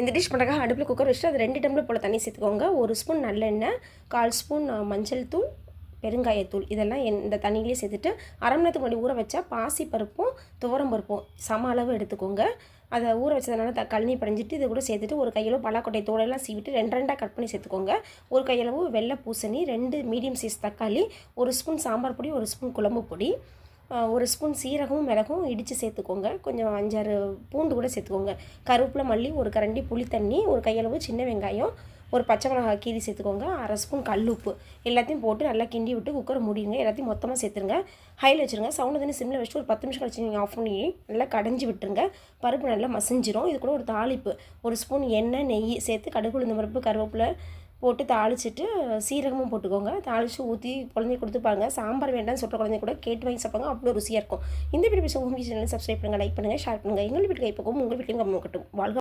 இந்த டிஷ் பண்ணுறக்காக அடுப்பில் குக்கர் வச்சுட்டு அது ரெண்டு டம்ளர் போல் தண்ணி சேர்த்துக்கோங்க. ஒரு ஸ்பூன் நல்லெண்ணெய் கால் ஸ்பூன் மஞ்சள் தூள் பெருங்காயத்தூள். இதெல்லாம் இந்த தண்ணியிலே சேர்த்துட்டு அரை மணி நேரத்துக்கு முன்னாடி ஊற வச்சா பாசி பருப்பும் துவரம் பருப்பும் சம அளவு எடுத்துக்கோங்க. அதை ஊற வச்சதுனால த கழனி படைஞ்சிட்டு இது கூட சேர்த்துட்டு ஒரு கையளவு பலாக்கொட்டை தோலெல்லாம் சீவிட்டு ரெண்டு ரெண்டாக கட் பண்ணி சேர்த்துக்கோங்க. ஒரு கையளவு வெள்ளை பூசணி ரெண்டு மீடியம் சைஸ் தக்காளி ஒரு ஸ்பூன் சாம்பார் பொடி ஒரு ஸ்பூன் குழம்பு பொடி. ஒரு ஸ்பூன் சீரகமும் மிளகும் இடித்து சேர்த்துக்கோங்க. கொஞ்சம் அஞ்சாறு பூண்டு கூட சேர்த்துக்கோங்க. கருவேப்பிலை மல்லி ஒரு கரண்டி புளி தண்ணி ஒரு கையளவு சின்ன வெங்காயம் ஒரு பச்சை மிளகாய் கீரி சேர்த்துக்கோங்க. அரை ஸ்பூன் கல் உப்பு. எல்லாத்தையும் போட்டு நல்லா கிண்டி விட்டு குக்கரை மூடிடுங்க. எல்லாத்தையும் மொத்தமாக சேர்த்துருங்க. ஹையில் வச்சுருங்க. சவுண்ட் வந்து சிம்மில் வச்சுட்டு ஒரு பத்து நிமிஷம் கழிச்சு நீங்கள் ஆஃப் பண்ணி நல்லா கடைஞ்சி விட்டுருங்க. பருப்பு நல்லா மசிஞ்சிரும். இது கூட ஒரு தாளிப்பு. ஒரு ஸ்பூன் எண்ணெய் நெய் சேர்த்து கடுகு உளுந்த பருப்பு கருவேப்பிலை போட்டு தாளிச்சிட்டு சீரகமும் போட்டுக்கோங்க. தாளித்து ஊற்றி குழந்தைய கொடுத்து பாருங்கள் சாம்பார் வேண்டாம்னு சொல்கிற குழந்தைய கூட கேட்டு வாங்கி சாப்பாங்க அவ்வளோ ருசியாக இருக்கும். இந்த வீடியோ உங்கள் சேனல் சப்ஸ்கிரைப் பண்ணுங்கள் லைக் பண்ணுங்கள் ஷேர் பண்ணுங்கள் எங்கள் வீட்டுக்கு இப்போ உங்கள் வீட்டுக்கு கம்மி கட்டும். வாழ்க